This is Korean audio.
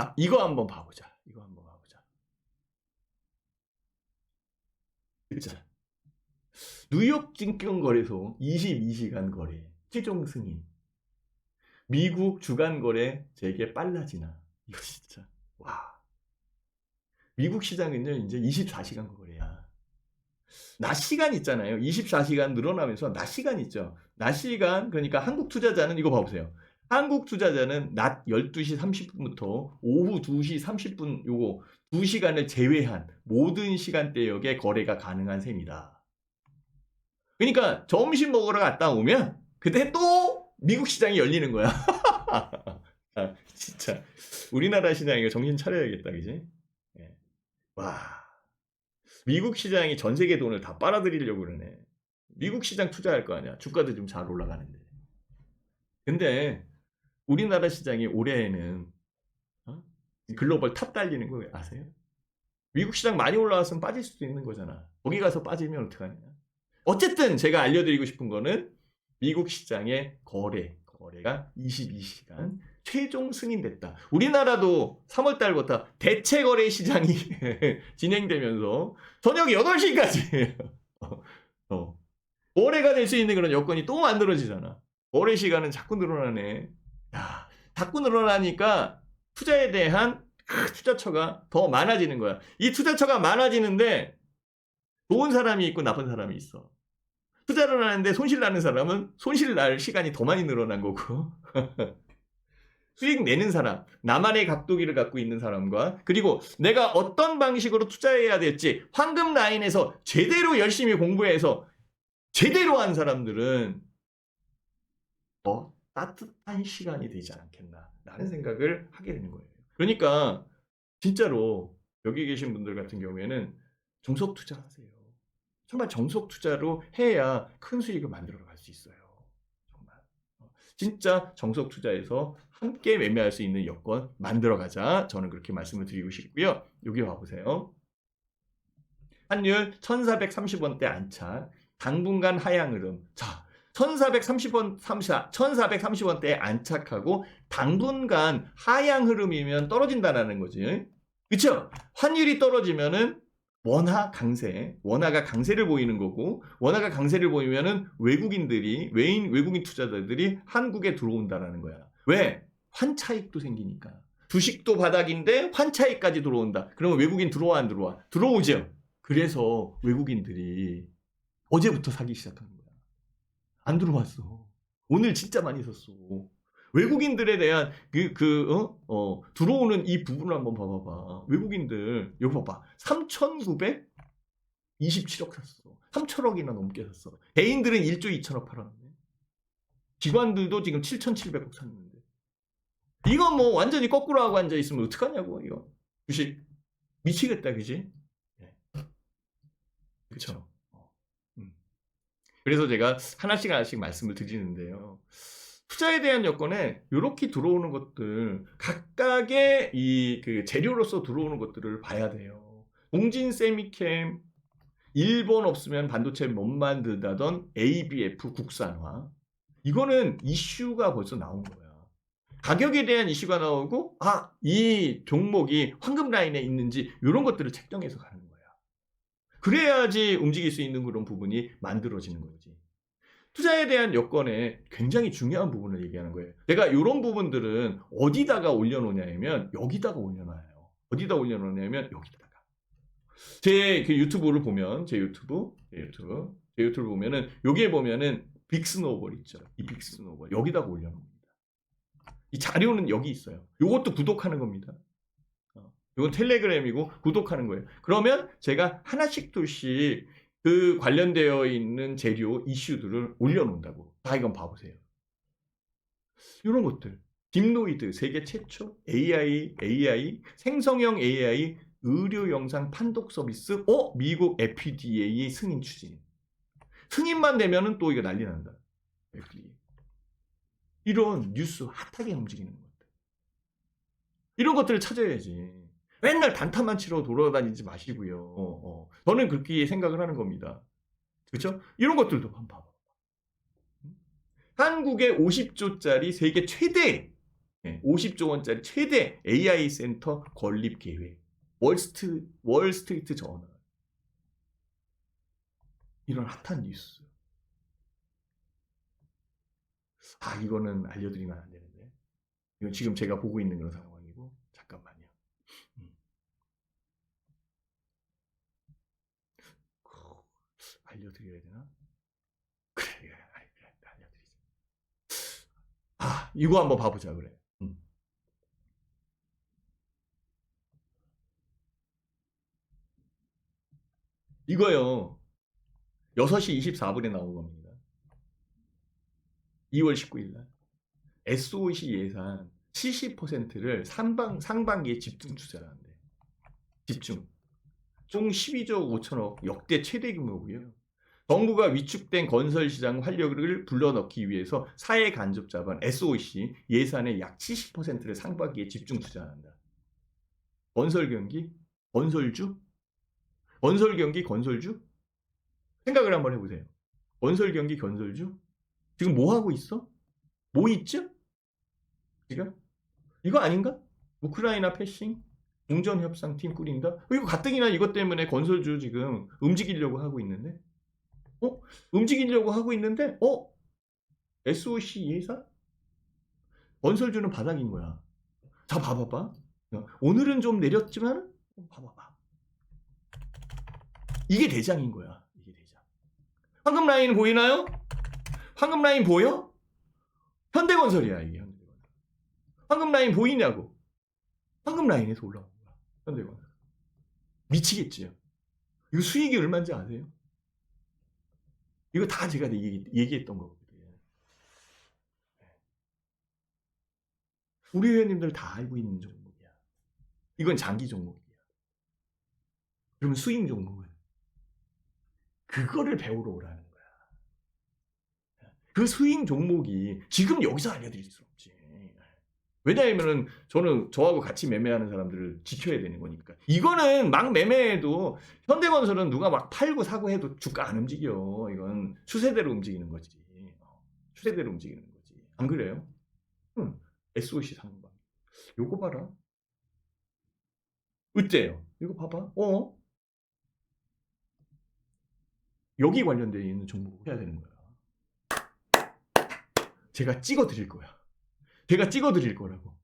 자, 이거 한번 봐보자. 이거 한번 봐보자. 자, 뉴욕 증권거래소 22시간 거래 최종 승인. 미국 주간 거래 재개 빨라지나. 이거 진짜 와. 미국 시장은요 이제 24시간 거래야. 낮 시간 있잖아요. 24시간 늘어나면서 낮 시간 있죠. 낮 시간 그러니까 한국 투자자는 이거 봐보세요. 한국 투자자는 낮 12시 30분부터 오후 2시 30분 요거 2시간을 제외한 모든 시간대역에 거래가 가능한 셈이다. 그러니까 점심 먹으러 갔다 오면 그때 또 미국 시장이 열리는 거야. 아, 진짜 우리나라 시장 이거 정신 차려야겠다, 그지? 예. 와, 미국 시장이 전 세계 돈을 다 빨아들이려고 그러네. 미국 시장 투자할 거 아니야. 주가도 좀 잘 올라가는데. 근데 우리나라 시장이 올해에는 어? 글로벌 탑 달리는 거 아세요? 미국 시장 많이 올라왔으면 빠질 수도 있는 거잖아. 거기 가서 빠지면 어떡하냐. 어쨌든 제가 알려드리고 싶은 거는 미국 시장의 거래, 거래가 22시간 최종 승인됐다. 우리나라도 3월 달부터 대체 거래 시장이 진행되면서 저녁 8시까지 어, 거래가 될 수 있는 그런 여건이 또 만들어지잖아. 거래 시간은 자꾸 늘어나네. 야, 자꾸 늘어나니까 투자에 대한 그 투자처가 더 많아지는 거야. 이 투자처가 많아지는데 좋은 사람이 있고 나쁜 사람이 있어. 투자를 하는데 손실 나는 사람은 손실 날 시간이 더 많이 늘어난 거고 수익 내는 사람, 나만의 각도기를 갖고 있는 사람과 그리고 내가 어떤 방식으로 투자해야 될지 황금 라인에서 제대로 열심히 공부해서 제대로 한 사람들은 더 따뜻한 시간이 되지 않겠나라는 생각을 하게 되는 거예요. 그러니까 진짜로 여기 계신 분들 같은 경우에는 정석 투자하세요. 정말 정석 투자로 해야 큰 수익을 만들어 갈 수 있어요. 정말. 어, 진짜 정석 투자에서 함께 매매할 수 있는 여건 만들어 가자. 저는 그렇게 말씀을 드리고 싶고요. 여기 와보세요. 환율 1430원대 안착. 당분간 하향 흐름. 자, 1430원, 34, 1430원대에 안착하고 당분간 하향 흐름이면 떨어진다라는 거지. 그쵸? 환율이 떨어지면은 원화 강세, 원화가 강세를 보이는 거고, 원화가 강세를 보이면은 외국인들이, 외인, 외국인 투자자들이 한국에 들어온다라는 거야. 왜? 환차익도 생기니까. 주식도 바닥인데 환차익까지 들어온다. 그러면 외국인 들어와, 안 들어와? 들어오죠? 그래서 외국인들이 어제부터 사기 시작한 거야. 안 들어왔어. 오늘 진짜 많이 샀어. 외국인들에 대한 그, 그, 어, 어, 들어오는 이 부분을 한번 봐봐봐. 외국인들, 여기 봐봐. 3,927억 샀어. 3천억이나 넘게 샀어. 개인들은 1조 2천억 팔았네. 기관들도 지금 7,700억 샀는데. 이건 뭐 완전히 거꾸로 하고 앉아있으면 어떡하냐고, 이거. 주식. 미치겠다, 그지? 네. 그쵸. 그래서 제가 하나씩 하나씩 말씀을 드리는데요. 투자에 대한 여건에 이렇게 들어오는 것들 각각의 이 그 재료로서 들어오는 것들을 봐야 돼요. 공진 세미캠 일본 없으면 반도체 못 만든다던 ABF 국산화 이거는 이슈가 벌써 나온 거야. 가격에 대한 이슈가 나오고 아 이 종목이 황금 라인에 있는지 이런 것들을 책정해서 가는 거야. 그래야지 움직일 수 있는 그런 부분이 만들어지는 거지. 투자에 대한 여건에 굉장히 중요한 부분을 얘기하는 거예요. 내가 이런 부분들은 어디다가 올려놓냐면 여기다가 올려놔요. 어디다 올려놓냐면 여기다가. 제 그 유튜브를 보면 제 유튜브, 제 유튜브, 제 유튜브 보면은 여기에 보면은 빅스노볼 있죠. 이 빅스노볼 여기다가 올려놓습니다. 이 자료는 여기 있어요. 이것도 구독하는 겁니다. 어, 이건 텔레그램이고 구독하는 거예요. 그러면 제가 하나씩 둘씩 그 관련되어 있는 재료 이슈들을 올려놓는다고. 다 이건 봐보세요. 이런 것들. 딥노이드 세계 최초 AI, AI, 생성형 AI 의료 영상 판독 서비스, 어? 미국 FDA 승인 추진. 승인만 되면은 또 이거 난리 난다. FDA. 이런 뉴스 핫하게 움직이는 것들. 이런 것들을 찾아야지. 맨날 단타만 치러 돌아다니지 마시고요. 어, 어. 저는 그렇게 생각을 하는 겁니다. 그렇죠? 이런 것들도 한번 봐봐. 한국의 50조짜리 세계 최대 예, 50조 원짜리 최대 AI 센터 건립 계획. 월스트 월스트리트 저널. 이런 핫한 뉴스. 아 이거는 알려드리면 안 되는데. 이건 지금 제가 보고 있는 그런 상황이고 잠깐만요. 음. 알려드려야 되나? 그래, 그래, 알- 그래, 알려드리자. 아, 이거 한번 봐보자 그래. 음. 이거요. 6시 24분에 나온 겁니다. 2월 19일 날. SOC 예산 70%를 상반, 상반기에 집중 투자하는데. 집중. 총 12조 5천억 역대 최대 규모고요. 정부가 위축된 건설 시장 활력을 불러넣기 위해서 사회 간접 자본 SOC 예산의 약 70%를 상반기에 집중 투자한다. 건설 경기, 건설주, 건설 경기, 건설주. 생각을 한번 해보세요. 건설 경기, 건설주. 지금 뭐 하고 있어? 뭐 있죠? 지금 이거 아닌가? 우크라이나 패싱 공전 협상 팀 꾸린다. 이거 가뜩이나 이것 때문에 건설주 지금 움직이려고 하고 있는데, 어? 움직이려고 하고 있는데, 어? SOC 예산? 건설주는 바닥인 거야. 자, 봐봐봐. 오늘은 좀 내렸지만, 어, 봐봐봐. 이게 대장인 거야. 이게 대장. 황금 라인 보이나요? 황금 라인 보여? 현대건설이야 이게 현대건설. 황금 라인 보이냐고? 황금 라인에서 올라온 거야. 현대건설. 미치겠지요. 이거 수익이 얼마인지 아세요? 이거 다 제가 얘기, 얘기 했던 거거든요. 우리 회원님들 다 알고 있는 종목이야. 이건 장기 종목이야. 그러면 수익 종목은 그거를 배우러 오라는 거야. 그 수익 종목이 지금 여기서 알려드릴 수 없지. 왜냐하면은 저는 저하고 같이 매매하는 사람들을 지켜야 되는 거니까. 이거는 막 매매해도 현대건설은 누가 막 팔고 사고 해도 주가 안 움직여. 이건 추세대로 움직이는 거지. 어, 추세대로 움직이는 거지. 안 그래요? 응. SOC 상방. 요거 봐라. 어때요? 이거 봐봐. 어? 여기 관련되어 있는 정보 해야 되는 거야. 제가 찍어 드릴 거야. 제가 찍어 드릴 거라고.